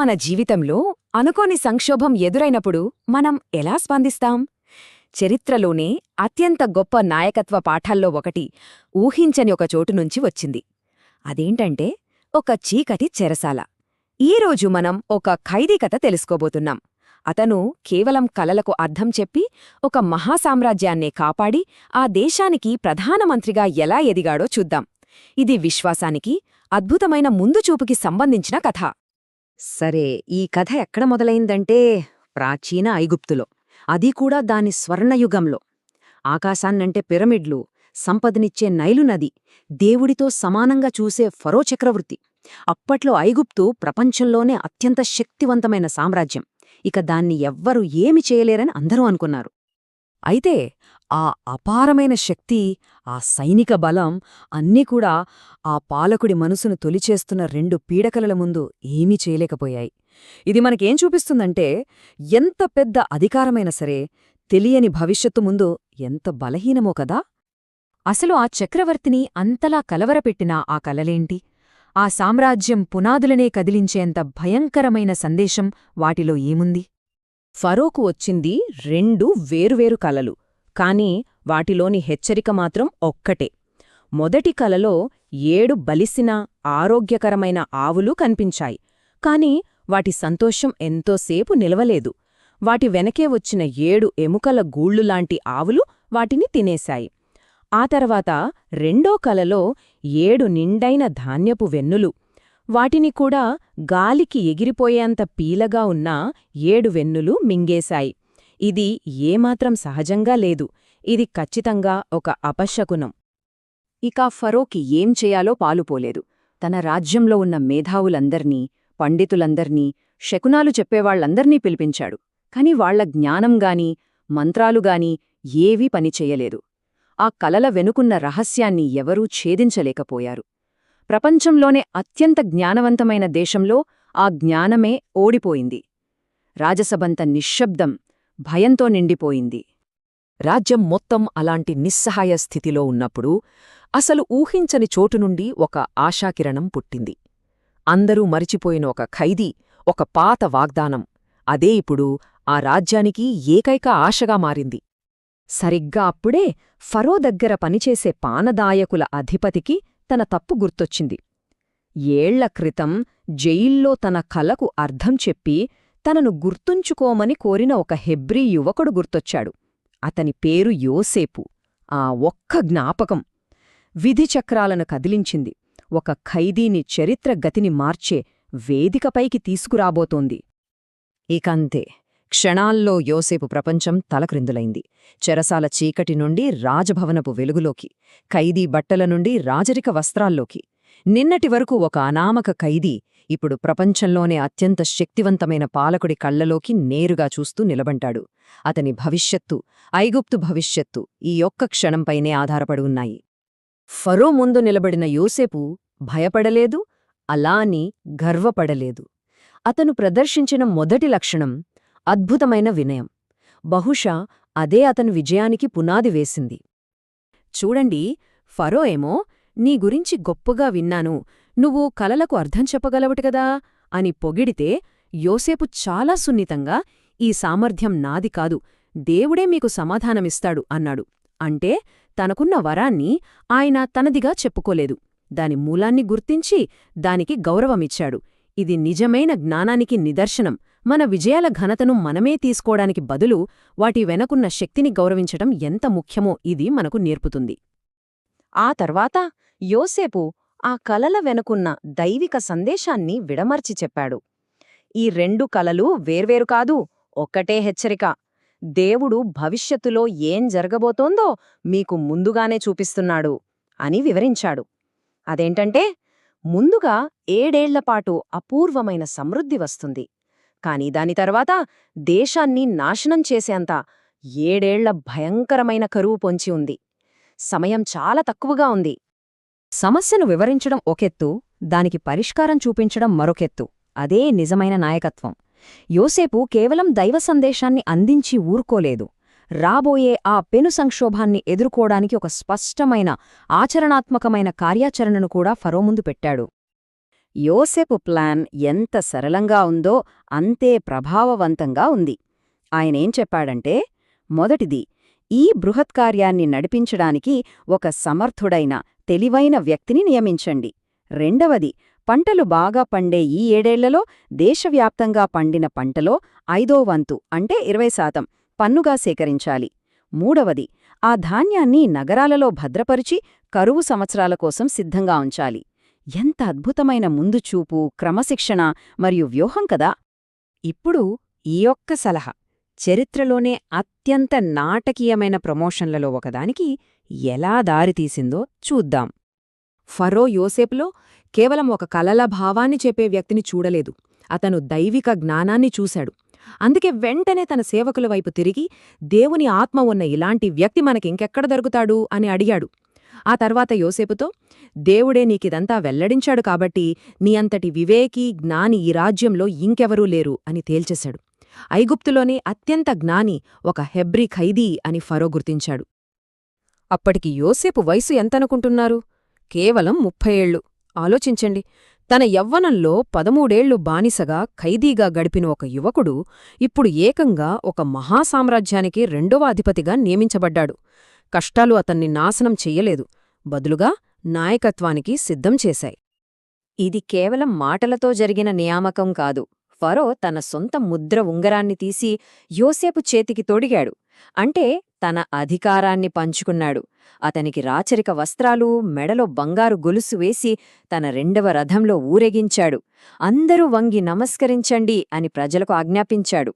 మన జీవితంలో అనుకోని సంక్షోభం ఎదురైనప్పుడు మనం ఎలా స్పందిస్తాం? చరిత్రలోనే అత్యంత గొప్ప నాయకత్వ పాఠాల్లో ఒకటి ఊహించని ఒక చోటు నుంచి వచ్చింది. అదేంటంటే ఒక చీకటి చెరసాల. ఈరోజు మనం ఒక ఖైదీ కథ తెలుసుకోబోతున్నాం. అతను కేవలం కలలకు అర్థం చెప్పి ఒక మహాసామ్రాజ్యాన్నే కాపాడి ఆ దేశానికి ప్రధానమంత్రిగా ఎలా ఎదిగాడో చూద్దాం. ఇది విశ్వాసానికి అద్భుతమైన ముందుచూపుకి సంబంధించిన కథ. సరే ఈ కథ ఎక్కడ మొదలైందంటే ప్రాచీన ఐగుప్తులో. అది కూడా దాని స్వర్ణయుగంలో. ఆకాశాన్నంటే పిరమిడ్లు సంపదనిచ్చే నైలు నది దేవుడితో సమానంగా చూసే ఫరో చక్రవృత్తి అప్పట్లో ఐగుప్తు ప్రపంచంలోనే అత్యంత శక్తివంతమైన సామ్రాజ్యం. ఇక దాన్ని ఎవ్వరూ ఏమి చేయలేరని అందరూ అనుకున్నారు. అయితే ఆ అపారమైన శక్తి ఆ సైనిక బలం అన్నీ కూడా ఆ పాలకుడి మనసును తొలిచేస్తున్న రెండు పీడకలల ముందు ఏమీ చేయలేకపోయాయి. ఇది మనకేం చూపిస్తుందంటే ఎంత పెద్ద అధికారమైనా సరే తెలియని భవిష్యత్తు ముందు ఎంత బలహీనమో కదా! అసలు ఆ చక్రవర్తిని అంతలా కలవరపెట్టిన ఆ కలలేంటి? ఆ సామ్రాజ్యం పునాదులనే కదిలించేంత భయంకరమైన సందేశం వాటిలో ఏముంది? ఫరోకు వచ్చింది రెండు వేరువేరు కలలు. కాని వాటిలోని హెచ్చరిక మాత్రం ఒక్కటే. మొదటి కలలో ఏడు బలిసిన ఆరోగ్యకరమైన ఆవులు కనిపించాయి. కాని వాటి సంతోషం ఎంతోసేపు నిలవలేదు. వాటి వెనకే వచ్చిన ఏడు ఎముకల గూళ్ళులాంటి ఆవులు వాటిని తినేశాయి. ఆ తర్వాత రెండో కలలో ఏడు నిండైన ధాన్యపు వెన్నులు వాటిని కూడా గాలికి ఎగిరిపోయేంత పీలగా ఉన్న ఏడు వెన్నులు మింగేశాయి. ఇది ఏమాత్రం సహజంగా లేదు. ఇది ఖచ్చితంగా ఒక అపశకునం. ఇక ఫరోకి ఏం చేయాలో పాలుపోలేదు. తన రాజ్యంలో ఉన్న మేధావులందర్నీ పండితులందర్నీ శకునాలు చెప్పేవాళ్ళందర్నీ పిలిపించాడు. కాని వాళ్ళ జ్ఞానంగాని మంత్రాలుగాని ఏవీ పనిచెయ్యలేదు ఆ కలల వెనుకున్న రహస్యాన్ని ఎవరూ ఛేదించలేకపోయారు. ప్రపంచంలోనే అత్యంత జ్ఞానవంతమైన దేశంలో ఆ జ్ఞానమే ఓడిపోయింది. రాజసభంత నిశ్శబ్దం భయంతో నిండిపోయింది. రాజ్యం మొత్తం అలాంటి నిస్సహాయ స్థితిలో ఉన్నప్పుడు అసలు ఊహించని చోటు నుండి ఒక ఆశాకిరణం పుట్టింది. అందరూ మరిచిపోయిన ఒక ఖైదీ ఒక పాత వాగ్దానం. అదే ఇప్పుడు ఆ రాజ్యానికి ఏకైక ఆశగా మారింది. సరిగ్గా అప్పుడే ఫరో దగ్గర పనిచేసే పానదాయకుల అధిపతికి తన తప్పు గుర్తొచ్చింది. ఏళ్ళ క్రితం జైల్లో తన కలకు అర్థం చెప్పి తనను గుర్తుంచుకోమని కోరిన ఒక హెబ్రీ యువకుడు గుర్తొచ్చాడు. అతని పేరు యోసేపు. ఆ ఒక్క జ్ఞాపకం విధిచక్రాలను కదిలించింది. ఒక ఖైదీని చరిత్ర గతిని మార్చే వేదికపైకి తీసుకురాబోతోంది. ఇకంతే క్షణాల్లో యోసేపు ప్రపంచం తలక్రిందులైంది. చెరసాల చీకటి నుండి రాజభవనపు వెలుగులోకి ఖైదీ బట్టల నుండి రాజరిక వస్త్రాల్లోకి. నిన్నటి వరకు ఒక అనామక ఖైదీ ఇప్పుడు ప్రపంచంలోనే అత్యంత శక్తివంతమైన పాలకుడి కళ్ళలోకి నేరుగా చూస్తూ నిలబంటాడు అతని భవిష్యత్తు ఐగుప్తు భవిష్యత్తు ఈ ఒక్క క్షణంపైనే ఆధారపడి ఉన్నాయి. ఫరో ముందు నిలబడిన యోసేపు భయపడలేదు అలా అని గర్వపడలేదు. అతను ప్రదర్శించిన మొదటి లక్షణం అద్భుతమైన వినయం. బహుశా అదే అతను విజయానికి పునాది వేసింది. చూడండి ఫరో ఏమో నీ గురించి గొప్పగా విన్నాను నువ్వు కలలకు అర్థం చెప్పగలవటికదా అని పొగిడితే యోసేపు చాలా సున్నితంగా ఈ సామర్థ్యం నాది కాదు దేవుడే మీకు సమాధానమిస్తాడు అన్నాడు. అంటే తనకున్న వరాన్ని ఆయన తనదిగా చెప్పుకోలేదు. దాని మూలాన్ని గుర్తించి దానికి గౌరవమిచ్చాడు. ఇది నిజమైన జ్ఞానానికి నిదర్శనం. మన విజయాల ఘనతను మనమే తీసుకోవడానికి బదులు వాటి వెనకున్న శక్తిని గౌరవించటం ఎంత ముఖ్యమో ఇది మనకు నేర్పుతుంది. ఆ తర్వాత యోసేపు ఆ కలల వెనుకున్న దైవిక సందేశాన్ని విడమర్చి చెప్పాడు. ఈ రెండు కలలు వేర్వేరు కాదు ఒక్కటే హెచ్చరిక. దేవుడు భవిష్యత్తులో ఏం జరగబోతోందో మీకు ముందుగానే చూపిస్తున్నాడు అని వివరించాడు. అదేంటంటే ముందుగా ఏడేళ్ళపాటు అపూర్వమైన సమృద్ధి వస్తుంది. కాని దాని తర్వాత దేశాన్ని నాశనం చేసేంత ఏడేళ్ళ భయంకరమైన కరువు పొంచి ఉంది. సమయం చాలా తక్కువగా ఉంది. సమస్యను వివరించడం ఒకెత్తు దానికి పరిష్కారం చూపించడం మరొకెత్తు. అదే నిజమైన నాయకత్వం. యోసేపు కేవలం దైవ సందేశాన్ని అందించి ఊరుకోలేదు. రాబోయే ఆ పెను సంక్షోభాన్ని ఎదుర్కోడానికి ఒక స్పష్టమైన ఆచరణాత్మకమైన కార్యాచరణను కూడా ఫరో ముందు పెట్టాడు. యోసెపు ప్లాన్ ఎంత సరళంగా ఉందో అంతే ప్రభావవంతంగా ఉంది. ఆయనేం చెప్పాడంటే మొదటిది ఈ బృహత్కార్యాన్ని నడిపించడానికి ఒక సమర్థుడైన తెలివైన వ్యక్తిని నియమించండి. రెండవది పంటలు బాగా పండే ఈ ఏడేళ్ళలో దేశవ్యాప్తంగా పండిన పంటలో ఐదో వంతు అంటే ఇరవై శాతం పన్నుగా సేకరించాలి. మూడవది ఆ ధాన్యాన్ని నగరాలలో భద్రపరిచి కరువు సంవత్సరాల కోసం సిద్ధంగా ఉంచాలి. ఎంత అద్భుతమైన ముందుచూపు క్రమశిక్షణ మరియు వ్యూహం కదా! ఇప్పుడు ఈ ఒక్క సలహా. చరిత్రలోనే అత్యంత నాటకీయమైన ప్రమోషన్లలో ఒకదానికి ఎలా దారితీసిందో చూద్దాం. ఫరో యోసేపులో కేవలం ఒక కలల భావాన్ని చెప్పే వ్యక్తిని చూడలేదు. అతను దైవిక జ్ఞానాన్ని చూశాడు. అందుకే వెంటనే తన సేవకుల వైపు తిరిగి దేవుని ఆత్మ ఉన్న ఇలాంటి వ్యక్తి మనకింకెక్కడ దొరుకుతాడు? అని అడిగాడు. ఆ తర్వాత యోసేపుతో దేవుడే నీకిదంతా వెల్లడించాడు కాబట్టి నీ అంతటి వివేకీ జ్ఞాని ఈ రాజ్యంలో ఇంకెవరూ లేరు అని తేల్చేశాడు. ఐగుప్తులోనే అత్యంత జ్ఞాని ఒక హెబ్రి ఖైదీ అని ఫరో గుర్తించాడు. అప్పటికి యోసేపు వయసు ఎంతనుకుంటున్నారు? కేవలం ముప్పై ఏళ్ళు. ఆలోచించండి. తన యవ్వనంలో పదమూడేళ్ళు బానిసగా ఖైదీగా గడిపిన ఒక యువకుడు ఇప్పుడు ఏకంగా ఒక మహాసామ్రాజ్యానికి రెండవ అధిపతిగా నియమించబడ్డాడు. కష్టాలు అతన్ని నాశనం చెయ్యలేదు బదులుగా నాయకత్వానికి సిద్ధం చేశాయి. ఇది కేవలం మాటలతో జరిగిన నియామకం కాదు. ఫరో తన సొంత ముద్ర ఉంగరాన్ని తీసి యోసేపు చేతికి తొడిగాడు. అంటే తన అధికారాన్ని పంచుకున్నాడు. అతనికి రాచరిక వస్త్రాలు మెడలో బంగారు గొలుసు వేసి తన రెండవ రథంలో ఊరేగించాడు. అందరూ వంగి నమస్కరించండి అని ప్రజలకు ఆజ్ఞాపించాడు.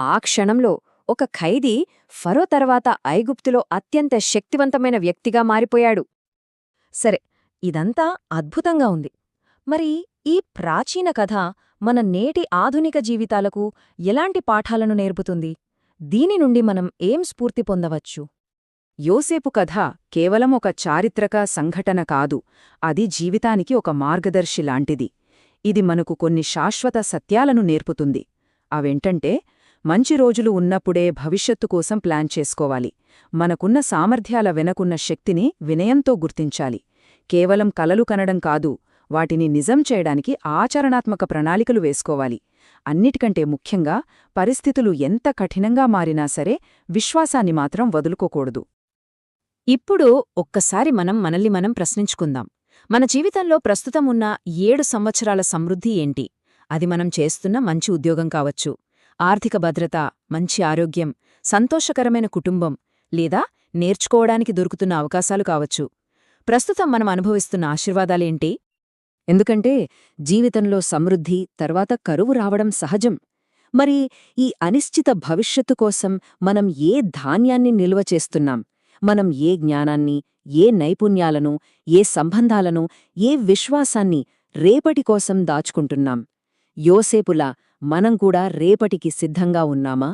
ఆ క్షణంలో ఒక ఖైదీ ఫరో తర్వాత ఐగుప్తులో అత్యంత శక్తివంతమైన వ్యక్తిగా మారిపోయాడు. సరే ఇదంతా అద్భుతంగా ఉంది. మరి ఈ ప్రాచీన కథ మన నేటి ఆధునిక జీవితాలకు ఎలాంటి పాఠాలను నేర్పుతుంది? దీని నుండి మనం ఏం స్ఫూర్తి పొందవచ్చు? యోసేపు కథ కేవలం ఒక చారిత్రక సంఘటన కాదు అది జీవితానికి ఒక మార్గదర్శి లాంటిది. ఇది మనకు కొన్ని శాశ్వత సత్యాలను నేర్పుతుంది. అవేంటంటే మంచి రోజులు ఉన్నప్పుడే భవిష్యత్తు కోసం ప్లాన్ చేసుకోవాలి. మనకున్న సామర్థ్యాల వెనకున్న శక్తిని వినయంతో గుర్తించాలి. కేవలం కలలు కనడం కాదు వాటిని నిజం చేయడానికి ఆచరణాత్మక ప్రణాళికలు వేసుకోవాలి. అన్నిటికంటే ముఖ్యంగా పరిస్థితులు ఎంత కఠినంగా మారినా సరే విశ్వాసాన్ని మాత్రం వదులుకోకూడదు. ఇప్పుడు ఒక్కసారి మనం మనల్ని మనం ప్రశ్నించుకుందాం. మన జీవితంలో ప్రస్తుతం ఉన్న ఏడు సంవత్సరాల సమృద్ధి ఏంటి? అది మనం చేస్తున్న మంచి ఉద్యోగం కావచ్చు ఆర్థిక భద్రత మంచి ఆరోగ్యం సంతోషకరమైన కుటుంబం లేదా నేర్చుకోవడానికి దొరుకుతున్న అవకాశాలు కావచ్చు. ప్రస్తుతం మనం అనుభవిస్తున్న ఆశీర్వాదాలేంటి ఎందుకంటే జీవితంలో సమృద్ధి తర్వాత కరువు రావడం సహజం. మరి ఈ అనిశ్చిత భవిష్యత్తు కోసం మనం ఏ ధాన్యాన్ని నిల్వ చేస్తున్నాం? మనం ఏ జ్ఞానాన్ని ఏ నైపుణ్యాలను ఏ సంబంధాలను ఏ విశ్వాసాన్ని రేపటి కోసం దాచుకుంటున్నాం? యోసేపులా మనం కూడా రేపటికి సిద్ధంగా ఉన్నామా?